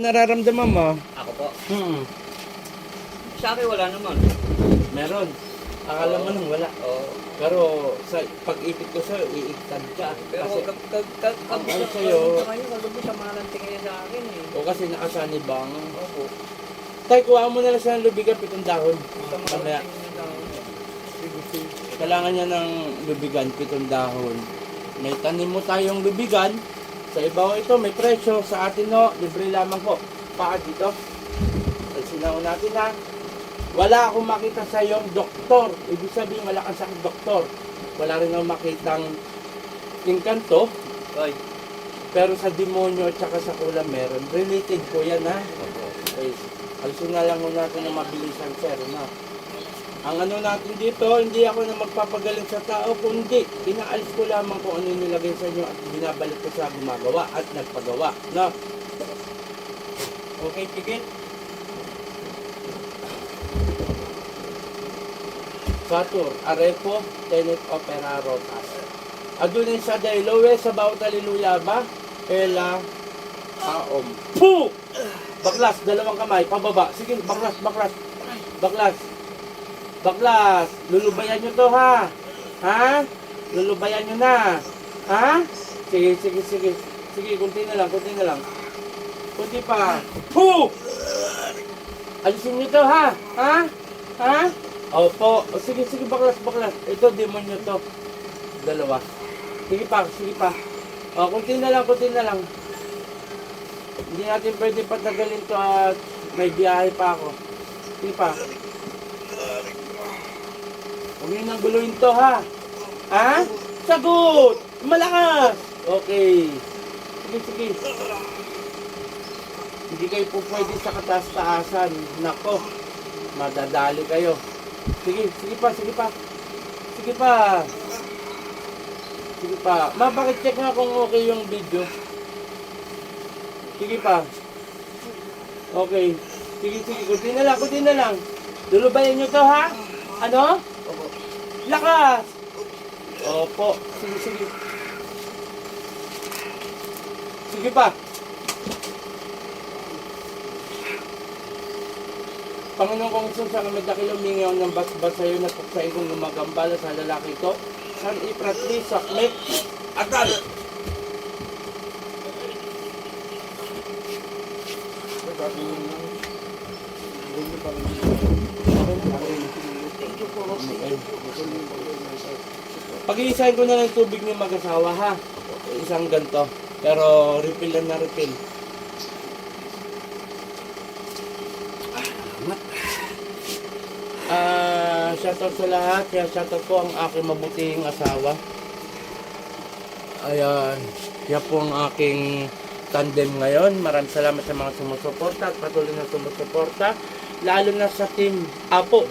Nararamdaman mo? Ako po. Hmm. Sa akin wala naman. Meron. Akala mo nang wala. Oo. Pero sa pag-ipit ko sa'yo, iiktad ka. Pero Kasi, kag kag kag kag ano sa'yo? kanya kagabi sa malanting niya sa akin eh. o kasi. Opo. Tay, kuha mo na lang siya ng lubigan, pitong dahon. Sa Mamaya. niya sa akin. Kailangan niya ng lubigan, pitong dahon. May tanim mo tayong lubigan. Sa ibaw ito, may presyo. Sa atin no, libre lamang po. Paa dito. Sinaw natin ha. Wala akong makita sa iyong doktor. Ibig sabihin, wala kang sakit doktor. Wala rin akong makitang inkanto. Oy. Pero sa demonyo at saka sa kulam meron. Related po yan ha. Okay. Alisin na lang muna natin ng mabilisan sir. Na. Ang ano natin dito, hindi ako na magpapagaling sa tao, kundi inaalis ko lamang kung ano nilagay sa inyo at binabalik ko sa gumagawa at nagpagawa. No? Okay, tigil. Satur, Arepo, Tenet Opera Rotas. Adunin sa Dailowe, sa bawat aliluya ba? Ela, Aom. Puh! Baklas, dalawang kamay, pababa. Sige, baklas, baklas. Baklas. Baklas, lulubayan nyo to ha. Ha? Lulubayan nyo na. Ha? Sige, sige, sige. Sige, kunti na lang, kunti na lang. Kunti pa. Puh! Alisin nyo to ha. Ha? Ha? Opo. O, sige, sige, baklas, baklas. Ito, demonyo to. Dalawa. Sige pa, sige pa. O, kunti na lang, kunti na lang. Hindi natin pwede patagalin to at may biyahe pa ako. Sige pa. Huwag nang guluhin to ha. Ha? Sagot! Malakas! Okay. Sige, sige. Hindi kayo po pwede sa kataas-taasan. Nako, madadali kayo. Sige, sige pa, sige pa. Sige pa. Sige pa. Ma, bakit check nga kung okay yung video? Sige pa. Okay. Sige, sige. Kunti na lang, kunti na lang. Lulubayan nyo to, ha? Ano? Lakas! Opo. Sige, sige. Sige pa. Panginoon kong Jesus, ang medakil umingaw ng basbas sa'yo na puksain kong gumagambala sa lalaki ko. San ipratli, sakmet, atal! Pag-iisahin ko na lang tubig ni mag-asawa ha. Isang ganto. Pero refill lang na refill. Ah, shoutout sa lahat. Kaya shoutout po ang aking mabuting asawa. Ayan. Kaya po ang aking tandem ngayon. Maraming salamat sa mga sumusuporta at patuloy na sumusuporta. Lalo na sa team Apo.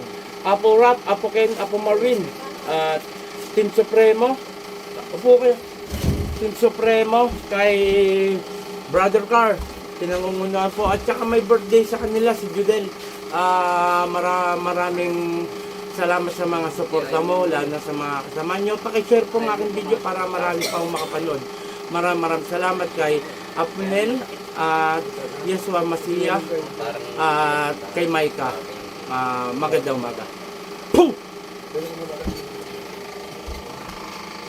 Apo Rap, Apo Ken, Apo Marvin. At Team Supremo. Upo kayo. Team Supremo kay Brother Car. Pinangungunahan po. At saka may birthday sa kanila si Judel. Ah, mara, maraming salamat sa mga suporta mo, lalo na sa mga kasama nyo. Pakishare po ang aking video para marami pang makapanood. Maraming maraming salamat kay Apnel at Yesua Masiya Parang at kay Maika. Ah, magandang umaga. Puh!